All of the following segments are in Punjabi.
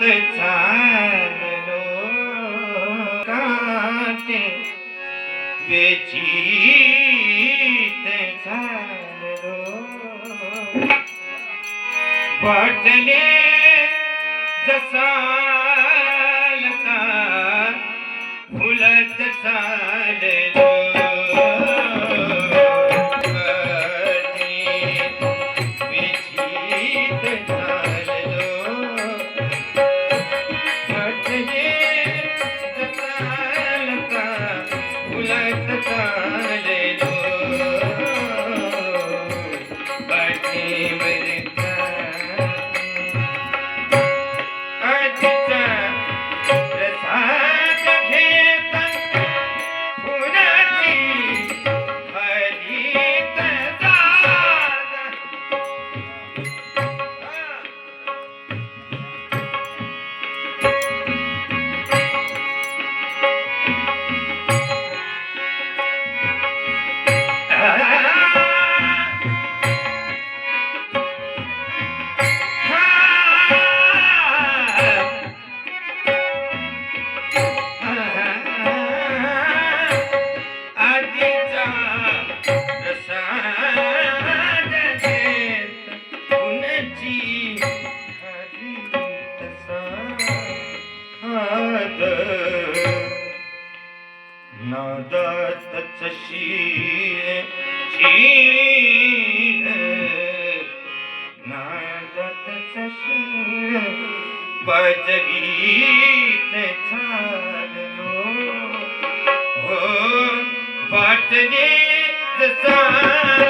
छो कांच बेजी छो बट जसा ਸ਼ੀਰੇ ਸ਼ੀਰੇ। ਨਾਦਤ ਸਸ਼ੀਰ ਬਜ ਗੀਤ ਛਾਲੋ ਹੋ ਬਟ ਜੀ ਦਸਾਂ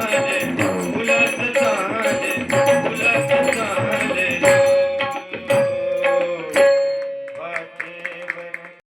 verdade.